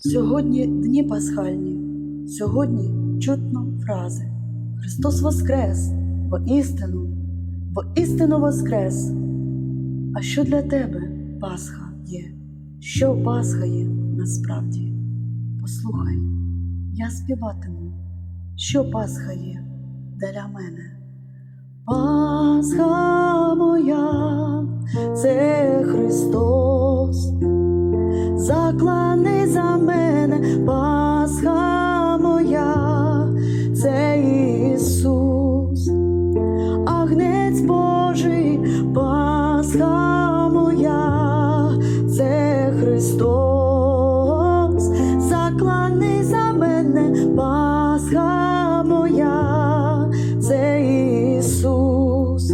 Сьогодні дні пасхальні, сьогодні чутно фрази. Христос Воскрес, воістину, воістину Воскрес. А що для тебе Пасха є? Що Пасха є насправді? Послухай, я співатиму, що Пасха є для мене. Пасха моя, це Христос, закланий Пасха моя, це Ісус,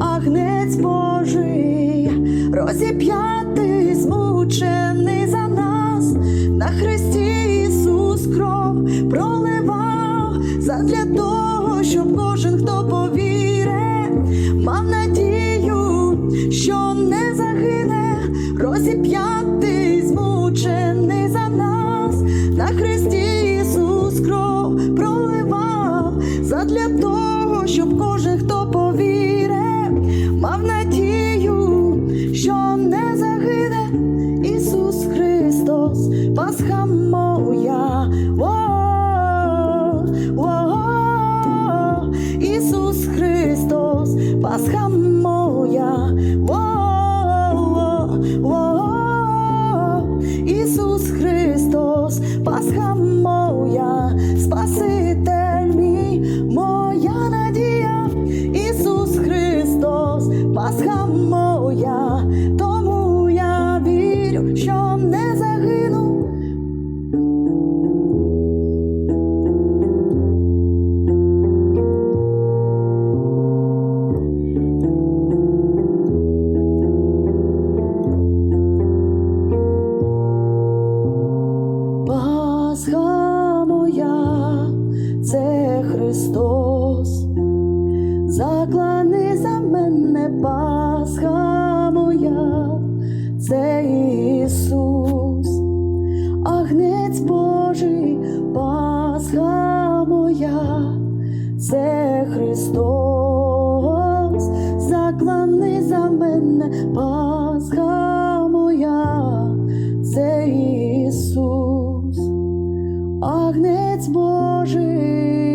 Агнець Божий, розіп'ятий, змучений за нас, на Христі Ісус кров проливав задля того, щоб кожен, хто повіре, мав надію, що не загине, розіп'ятий, мав надію, що не загине Ісус Христос, Пасха моя. О, о, Ісус Христос, Пасха Pascham не Пасха моя, це Ісус, агнець Божий, Пасха моя, це Христос, заклани за мене, Пасха моя, це Ісус, агнець Божий.